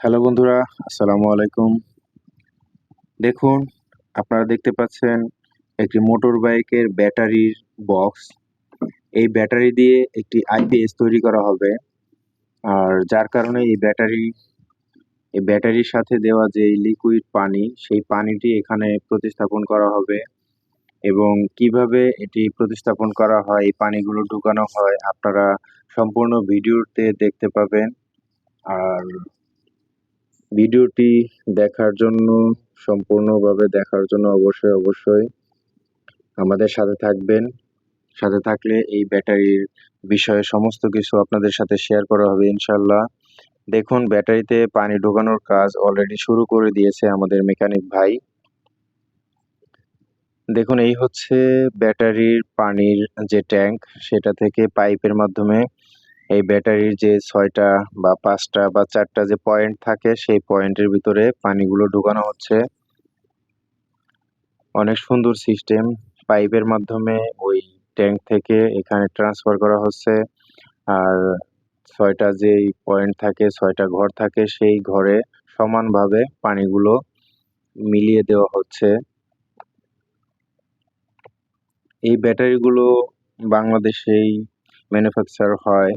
Hello বন্ধুরা, আসসালামু আলাইকুম। দেখুন, আপনারা দেখতে পাচ্ছেন একটি মোটর বাইকের ব্যাটারির বক্স। এই ব্যাটারি দিয়ে একটি আইপিএস তৈরি করা হবে। আর যার কারণে এই ব্যাটারি, এই ব্যাটারির সাথে দেওয়া যে লিকুইড পানি, সেই পানিটি এখানে প্রতিস্থাপন করা হবে। এবং কীভাবে এটি প্রতিস্থাপন করা হয়, এই পানিগুলো ঢুকানো হয়, আপনারা সম্পূর্ণ ভিডিওতে দেখতে পাবেন। আর ভিডিওটি দেখার জন্য, সম্পূর্ণভাবে দেখার জন্য অবশ্যই অবশ্যই আমাদের সাথে থাকবেন। সাথে থাকলে এই ব্যাটারির বিষয়ে সমস্ত কিছু আপনাদের সাথে শেয়ার করা হবে ইনশাল্লাহ দেখুন, ব্যাটারিতে পানি ঢোকানোর কাজ অলরেডি শুরু করে দিয়েছে আমাদের মেকানিক ভাই। দেখুন, এই হচ্ছে ব্যাটারির পানির যে ট্যাঙ্ক সেটা থেকে পাইপের মাধ্যমে এই ব্যাটারির যে ছয়টা বা পাঁচটা বা চারটা যে পয়েন্ট থাকে, সেই পয়েন্টের ভিতরে পানিগুলো ঢুকানো হচ্ছে। অনেক সুন্দর সিস্টেম পাইপের মাধ্যমে ওই ট্যাঙ্ক থেকে এখানে ট্রান্সফার করা হচ্ছে। আর ছয়টা যেই পয়েন্ট থাকে, ছয়টা ঘর থাকে, সেই ঘরে সমানভাবে পানিগুলো মিলিয়ে দেওয়া হচ্ছে। এই ব্যাটারিগুলো বাংলাদেশেই ম্যানুফ্যাকচার হয়।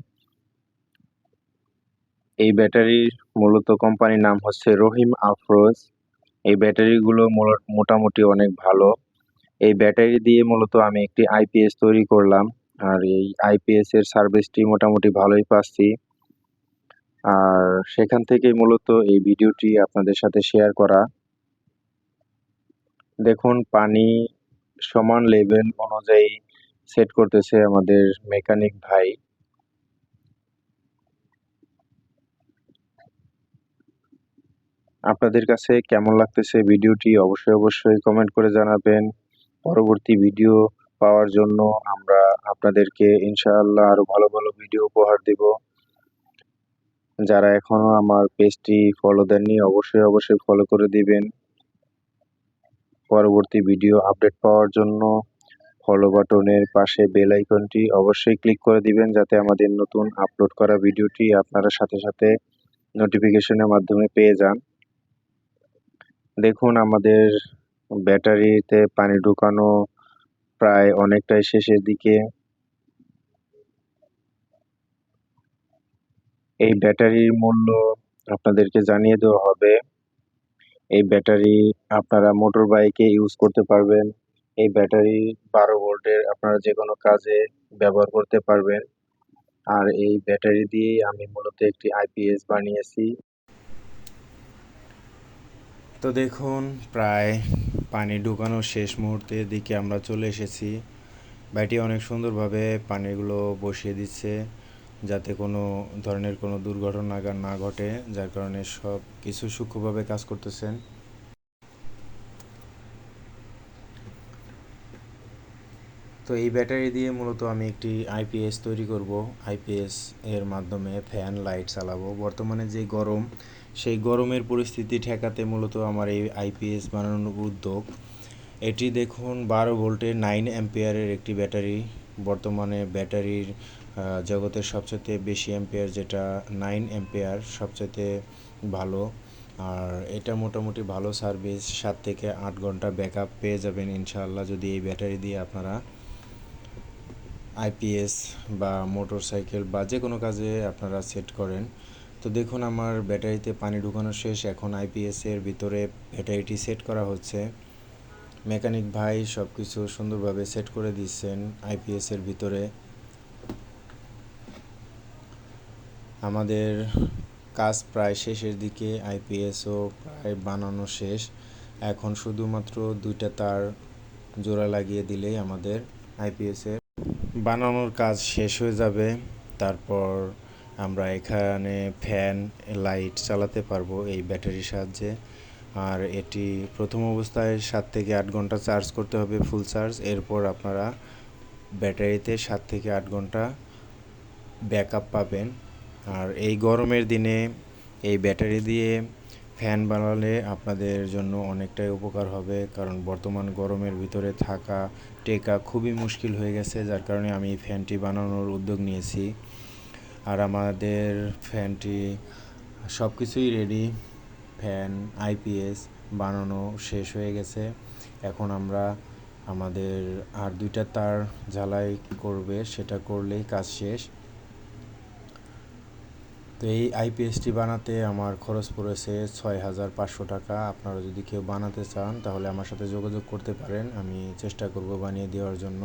এই ব্যাটারির মূলত কোম্পানির নাম হচ্ছে রহিম আফরোজ। এই ব্যাটারিগুলো মোটামুটি অনেক ভালো। এই ব্যাটারি দিয়ে মূলত আমি একটি আইপিএস তৈরি করলাম। আর এই আইপিএস এর সার্ভিসটি মোটামুটি ভালোই পাচ্ছি। আর সেখান থেকেই মূলত এই ভিডিওটি আপনাদের সাথে শেয়ার করা। দেখুন, পানি সমান লেভেল অনুযায়ী সেট করতেছে আমাদের মেকানিক ভাই। আপনাদের কাছে কেমন লাগতেছে ভিডিওটি অবশ্যই অবশ্যই কমেন্ট করে জানাবেন। পরবর্তী ভিডিও পাওয়ার জন্য আমরা আপনাদেরকে ইনশাআল্লাহ আরও ভালো ভালো ভিডিও উপহার দেব। যারা এখনও আমার পেজটি ফলো দেননি, অবশ্যই অবশ্যই ফলো করে দিবেন। পরবর্তী ভিডিও আপডেট পাওয়ার জন্য ফলো বাটনের পাশে বেল আইকনটি অবশ্যই ক্লিক করে দিবেন যাতে আমাদের নতুন আপলোড করা ভিডিওটি আপনারা সাথে সাথে নোটিফিকেশনের মাধ্যমে পেয়ে যান। দেখুন, আমাদের ব্যাটারিতে পানি ঢুকানো প্রায় অনেকটাই শেষের দিকে। এই ব্যাটারির মূল্য আপনাদেরকে জানিয়ে দেওয়া হবে। এই ব্যাটারি আপনারা মোটর বাইকে ইউজ করতে পারবেন। এই ব্যাটারি বারো ভোল্টের আপনারা যে কোনো কাজে ব্যবহার করতে পারবেন। আর এই ব্যাটারি দিয়ে আমি মূলত একটি আইপিএস বানিয়েছি। তো দেখুন, প্রায় পানি ঢুকানোর শেষ মুহূর্তের দিকে আমরা চলে এসেছি। ভাইটি অনেক সুন্দরভাবে পানিগুলো বসিয়ে দিচ্ছে, যাতে কোনো ধরনের কোনো দুর্ঘটনা না ঘটে, যার কারণে সব কিছু সূক্ষ্মভাবে কাজ করতেছেন। তো এই ব্যাটারি দিয়ে মূলত আমি একটি আইপিএস তৈরি করব। আইপিএস এর মাধ্যমে ফ্যান, লাইট চালাবো। বর্তমানে যে গরম সেই গরমের পরিস্থিতি ঠেকাতে মূলত আমার এই আইপিএস বানানোর উদ্যোগ। এটি দেখুন, বারো ভোল্টের নাইন অ্যাম্পিয়ারের একটি ব্যাটারি। বর্তমানে ব্যাটারির জগতের সবচেয়ে বেশি অ্যাম্পিয়ার যেটা নাইন অ্যাম্পিয়ার সবচেয়ে ভালো। আর এটা মোটামুটি ভালো সার্ভিস সাত থেকে আট ঘণ্টা ব্যাকআপ পেয়ে যাবেন ইনশাআল্লাহ যদি এই ব্যাটারি দিয়ে আপনারা আইপিএস বা মোটর সাইকেল বা যে কোনো কাজে আপনারা সেট করেন। তো দেখুন, আমার ব্যাটারিতে পানি ঢুকানো শেষ। এখন আইপিএসের ভিতরে ব্যাটারিটি সেট করা হচ্ছে। মেকানিক ভাই সব কিছু সুন্দরভাবে সেট করে দিচ্ছেন আইপিএসের ভিতরে। আমাদের কাজ প্রায় শেষের দিকে আইপিএসও প্রায় বানানো শেষ। এখন শুধুমাত্র দুইটা তার জোড়া লাগিয়ে দিলেই আমাদের আইপিএসের বানানোর কাজ শেষ হয়ে যাবে। তারপর আমরা এখানে ফ্যান, লাইট চালাতে পারব এই ব্যাটারির সাহায্যে। আর এটি প্রথম অবস্থায় সাত থেকে আট ঘণ্টা চার্জ করতে হবে, ফুল চার্জ। এরপর আপনারা ব্যাটারিতে সাত থেকে আট ঘণ্টা ব্যাকআপ পাবেন। আর এই গরমের দিনে এই ব্যাটারি দিয়ে ফ্যান বানালে আপনাদের জন্য অনেকটাই উপকার হবে, কারণ বর্তমান গরমের ভিতরে থাকা, টেকা খুবই মুশকিল হয়ে গেছে, যার কারণে আমি ফ্যানটি বানানোর উদ্যোগ নিয়েছি। আর আমাদের ফ্যানটি সব কিছুই রেডি ফ্যান আইপিএস বানানো শেষ হয়ে গেছে। এখন আমরা আমাদের আর দুইটা তার ঝালাই করবে, সেটা করলেই কাজ শেষ। তো এই আইপিএসটি বানাতে আমার খরচ পড়েছে ছয় হাজার পাঁচশো টাকা। আপনারা যদি কেউ বানাতে চান, তাহলে আমার সাথে যোগাযোগ করতে পারেন। আমি চেষ্টা করব বানিয়ে দেওয়ার জন্য।